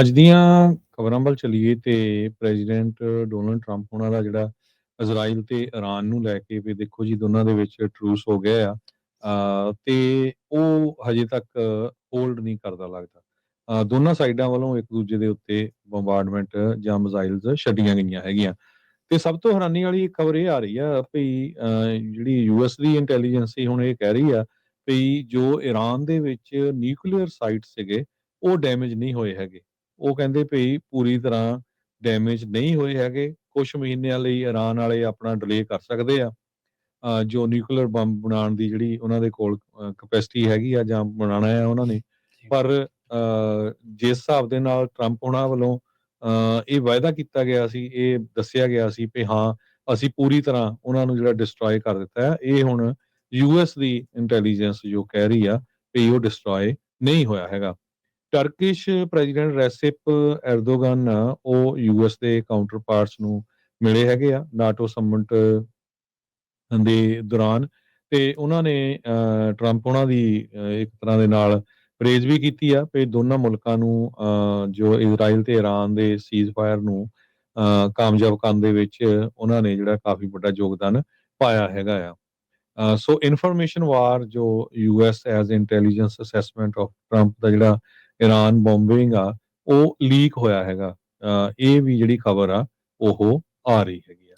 ਅੱਜ ਦੀਆਂ ਖਬਰਾਂ ਵੱਲ ਚੱਲੀਏ ਤੇ ਪ੍ਰੈਜ਼ੀਡੈਂਟ ਡੋਨਲਡ ਟਰੰਪ ਉਹਨਾਂ ਦਾ ਜਿਹੜਾ ਇਜ਼ਰਾਈਲ ਤੇ ਈਰਾਨ ਨੂੰ ਲੈ ਕੇ ਵੀ ਦੇਖੋ ਜੀ ਦੋਨਾਂ ਦੇ ਵਿੱਚ ਟਰੂਸ ਹੋ ਗਿਆ ਆ ਤੇ ਉਹ ਹਜੇ ਤੱਕ ਹੋਲਡ ਨਹੀਂ ਕਰਦਾ ਲੱਗਦਾ। ਦੋਨਾਂ ਸਾਈਡਾਂ ਵੱਲੋਂ ਇੱਕ ਦੂਜੇ ਦੇ ਉੱਤੇ ਬੰਬਾਰਡਮੈਂਟ ਜਾਂ ਮਿਜ਼ਾਈਲਸ ਛੱਡੀਆਂ ਗਈਆਂ ਹੈਗੀਆਂ। ਤੇ ਸਭ ਤੋਂ ਹੈਰਾਨੀ ਵਾਲੀ ਖਬਰ ਇਹ ਆ ਰਹੀ ਆ ਵੀ ਅ, ਜਿਹੜੀ ਯੂਐਸ ਦੀ ਇੰਟੈਲੀਜੈਂਸੀ ਹੁਣ ਇਹ ਕਹਿ ਰਹੀ ਆ ਵੀ ਜੋ ਈਰਾਨ ਦੇ ਵਿੱਚ ਨਿਊਕਲੀਅਰ ਸਾਈਟ ਸੀਗੇ ਉਹ ਡੈਮੇਜ ਨਹੀਂ ਹੋਏ ਹੈਗੇ। ਉਹ ਕਹਿੰਦੇ ਭਈ ਪੂਰੀ ਤਰ੍ਹਾਂ ਡੈਮੇਜ ਨਹੀਂ ਹੋਏ ਹੈਗੇ ਕੁਝ ਮਹੀਨਿਆਂ ਲਈ ਈਰਾਨ ਵਾਲੇ ਆਪਣਾ ਡਿਲੇ ਕਰ ਸਕਦੇ ਆ। ਜੋ ਨਿਊਕਲੀਅਰ ਬੰਬ ਬਣਾਉਣ ਦੀ ਜਿਹੜੀ ਉਹਨਾਂ ਦੇ ਕੋਲ ਕਪੈਸਿਟੀ ਹੈਗੀ ਆ ਜਾਂ ਬਣਾਉਣਾ ਹੈ ਉਹਨਾਂ ਨੇ। ਪਰ ਜਿਸ ਹਿਸਾਬ ਦੇ ਨਾਲ ਟਰੰਪ ਉਹਨਾਂ ਵੱਲੋਂ ਇਹ ਵਾਅਦਾ ਕੀਤਾ ਗਿਆ ਸੀ ਇਹ ਦੱਸਿਆ ਗਿਆ ਸੀ ਕਿ ਹਾਂ ਅਸੀਂ ਪੂਰੀ ਤਰ੍ਹਾਂ ਉਹਨਾਂ ਨੂੰ ਜਿਹੜਾ ਡਿਸਟਰੋਏ ਕਰ ਦਿੱਤਾ ਹੈ ਇਹ ਹੁਣ ਯੂਐਸ ਦੀ ਇੰਟੈਲੀਜੈਂਸ ਜੋ ਕਹਿ ਰਹੀ ਆ ਕਿ ਉਹ ਡਿਸਟਰੋਏ ਨਹੀਂ ਹੋਇਆ ਹੈਗਾ। ਟਰਕਿਸ਼ ਪ੍ਰੈਜ਼ੀਡੈਂਟ ਰੈਸਿਪ ਐਰਦੋਗਨ ਆ, ਉਹ ਯੂਐਸ ਦੇ ਕਾਊਂਟਰ ਨੂੰ ਮਿਲੇ ਹੈਗੇ ਆ ਨਾਟੋ ਸਮਿਟ ਦੇ ਦੌਰਾਨ ਤੇ ਉਹਨਾਂ ਨੇ ਟਰੰਪ ਉਹਨਾਂ ਦੀ ਇੱਕ ਤਰ੍ਹਾਂ ਦੇ ਨਾਲ ਪ੍ਰੇਜ਼ ਵੀ ਕੀਤੀ ਆ ਕਿ ਦੋਨਾਂ ਮੁਲਕਾਂ ਨੂੰ ਜੋ ਇਜ਼ਰਾਈਲ ਤੇ ਈਰਾਨ ਦੇ ਸੀਜ਼ਫਾਇਰ ਨੂੰ ਕਾਮਯਾਬ ਕਰਨ ਦੇ ਵਿੱਚ ਉਹਨਾਂ ਨੇ ਜਿਹੜਾ ਕਾਫੀ ਵੱਡਾ ਯੋਗਦਾਨ ਪਾਇਆ ਹੈਗਾ ਆ। ਸੋ ਇਨਫੋਰਮੇਸ਼ਨ ਵਾਰ ਜੋ US as intelligence assessment of Trump ਦਾ ਜਿਹੜਾ ਈਰਾਨ ਬੰਬਿੰਗ ਆ ਉਹ ਲੀਕ ਹੋਇਆ ਹੈਗਾ। ਇਹ ਵੀ ਜਿਹੜੀ ਖਬਰ ਆ ਉਹ ਆ ਰਹੀ ਹੈਗੀ ਆ।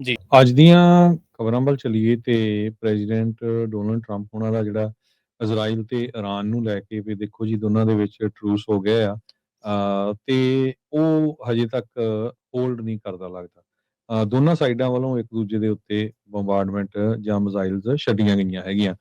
ਜੀ। ਅੱਜ ਦੀਆਂ ਖਬਰਾਂ ਵੱਲ ਚੱਲੀਏ ਤੇ ਪ੍ਰੈਜ਼ੀਡੈਂਟ ਡੋਨਲਡ ਟਰੰਪ ਉਹਨਾਂ ਦਾ ਜਿਹੜਾ ਇਜ਼ਰਾਈਲ ਤੇ ਈਰਾਨ ਨੂੰ ਲੈ ਕੇ ਵੀ ਦੇਖੋ ਜੀ ਦੋਨਾਂ ਦੇ ਵਿੱਚ ਟਰੂਸ ਹੋ ਗਿਆ ਆ। ਤੇ ਉਹ ਹਜੇ ਤੱਕ ਹੋਲਡ ਨਹੀਂ ਕਰਦਾ ਲੱਗਦਾ। ਦੋਨਾਂ ਸਾਈਡਾਂ ਵੱਲੋਂ ਇੱਕ ਦੂਜੇ ਦੇ ਉੱਤੇ ਬੰਬਾਰਡਮੈਂਟ ਜਾਂ ਮਿਜ਼ਾਈਲਸ ਛੱਡੀਆਂ ਗਈਆਂ ਹੈਗੀਆਂ।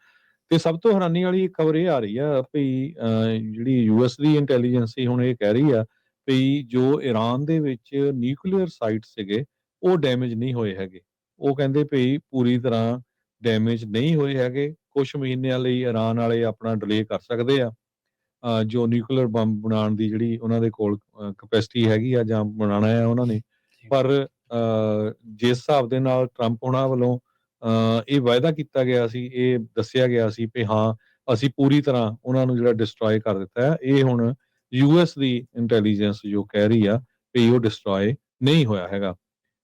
ਤੇ ਸਭ ਤੋਂ ਹੈਰਾਨੀ ਵਾਲੀ ਖਬਰ ਇਹ ਆ ਰਹੀ ਆ ਅ, ਜਿਹੜੀ ਯੂਐਸ ਦੀ ਇੰਟੈਲੀਜੈਂਸੀ ਹੁਣ ਇਹ ਕਹਿ ਰਹੀ ਆ ਵੀ ਜੋ ਈਰਾਨ ਦੇ ਵਿੱਚ ਨਿਊਕਲੀਅਰ ਸਾਈਟ ਸੀਗੇ ਉਹ ਡੈਮੇਜ ਨਹੀਂ ਹੋਏ ਹੈਗੇ। ਉਹ ਕਹਿੰਦੇ ਭਈ ਪੂਰੀ ਤਰ੍ਹਾਂ ਡੈਮੇਜ ਨਹੀਂ ਹੋਏ ਹੈਗੇ ਕੁਝ ਮਹੀਨਿਆਂ ਲਈ ਈਰਾਨ ਵਾਲੇ ਆਪਣਾ ਡਿਲੇ ਕਰ ਸਕਦੇ ਆ। ਜੋ ਨਿਊਕਲੀਅਰ ਬੰਬ ਬਣਾਉਣ ਦੀ ਜਿਹੜੀ ਉਹਨਾਂ ਦੇ ਕੋਲ ਕਪੈਸਿਟੀ ਹੈਗੀ ਆ ਜਾਂ ਬਣਾਉਣਾ ਹੈ ਉਹਨਾਂ ਨੇ। ਪਰ ਜਿਸ ਹਿਸਾਬ ਦੇ ਨਾਲ ਟਰੰਪ ਉਹਨਾਂ ਵੱਲੋਂ ਇਹ ਵਾਅਦਾ ਕੀਤਾ ਗਿਆ ਸੀ ਇਹ ਦੱਸਿਆ ਗਿਆ ਸੀ ਕਿ ਹਾਂ ਅਸੀਂ ਪੂਰੀ ਤਰ੍ਹਾਂ ਉਹਨਾਂ ਨੂੰ ਜਿਹੜਾ ਡਿਸਟਰੋਏ ਕਰ ਦਿੱਤਾ ਹੈ ਇਹ ਹੁਣ ਯੂਐਸ ਦੀ ਇੰਟੈਲੀਜੈਂਸ ਜੋ ਕਹਿ ਰਹੀ ਆ ਕਿ ਉਹ ਡਿਸਟਰੋਏ ਨਹੀਂ ਹੋਇਆ ਹੈਗਾ।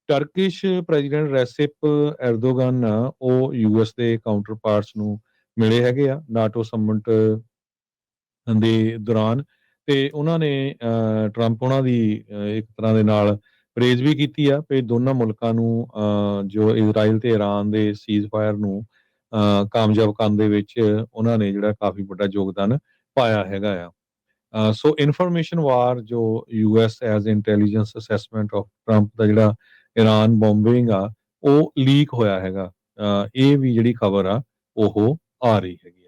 ਟਰਕਿਸ਼ ਪ੍ਰੈਜ਼ੀਡੈਂਟ ਰੈਸਿਪ ਐਰਦੋਗਨ ਆ, ਉਹ ਯੂਐਸ ਦੇ ਕਾਊਂਟਰ ਪਾਰਟਸ ਨੂੰ ਮਿਲੇ ਹੈਗੇ ਆ ਨਾਟੋ ਸਮਿਟ ਦੇ ਦੌਰਾਨ ਤੇ ਉਹਨਾਂ ਨੇ ਅ, ਟਰੰਪ ਉਹਨਾਂ ਦੀ ਇੱਕ ਤਰ੍ਹਾਂ ਦੇ ਨਾਲ ਪ੍ਰੇਜ਼ ਵੀ ਕੀਤੀ ਆ ਕਿ ਦੋਨਾਂ ਮੁਲਕਾਂ ਨੂੰ ਅ, ਜੋ ਇਜ਼ਰਾਈਲ ਤੇ ਈਰਾਨ ਦੇ ਸੀਜ਼ਫਾਇਰ ਨੂੰ ਕਾਮਯਾਬ ਕਰਨ ਦੇ ਵਿੱਚ ਉਹਨਾਂ ਨੇ ਜਿਹੜਾ ਕਾਫੀ ਵੱਡਾ ਯੋਗਦਾਨ ਪਾਇਆ ਹੈਗਾ ਆ। ਸੋ ਇਨਫੋਰਮੇਸ਼ਨ ਵਾਰ ਜੋ US as intelligence assessment of Trump ਦਾ ਜਿਹੜਾ ਈਰਾਨ ਬੰਬਿੰਗ ਆ ਉਹ ਲੀਕ ਹੋਇਆ ਹੈਗਾ। ਇਹ ਵੀ ਜਿਹੜੀ ਖਬਰ ਆ ਉਹ ਆ ਰਹੀ ਹੈਗੀ।